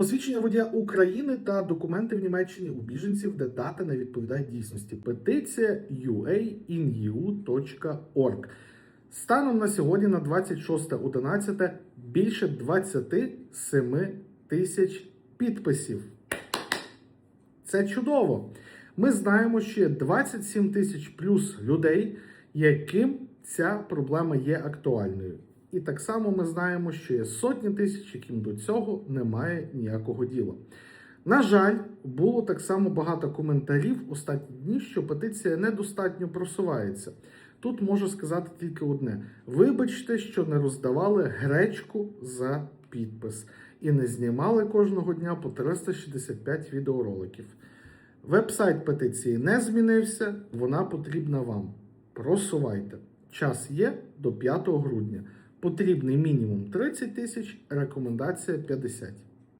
Посвідчення водія України та документи в Німеччині у біженців, де дата не відповідає дійсності. Петиція ua.in.eu.org. Станом на сьогодні, на 26.11, більше 27 тисяч підписів. Це чудово. Ми знаємо, що є 27 тисяч плюс людей, яким ця проблема є актуальною. І так само ми знаємо, що є сотні тисяч, яким до цього немає ніякого діла. На жаль, було так само багато коментарів останні дні, що петиція недостатньо просувається. Тут можу сказати тільки одне: вибачте, що не роздавали гречку за підпис і не знімали кожного дня по 365 відеороликів. Вебсайт петиції не змінився, вона потрібна вам. Просувайте. Час є до 5 грудня. Потрібний мінімум 30 тисяч, рекомендація 50.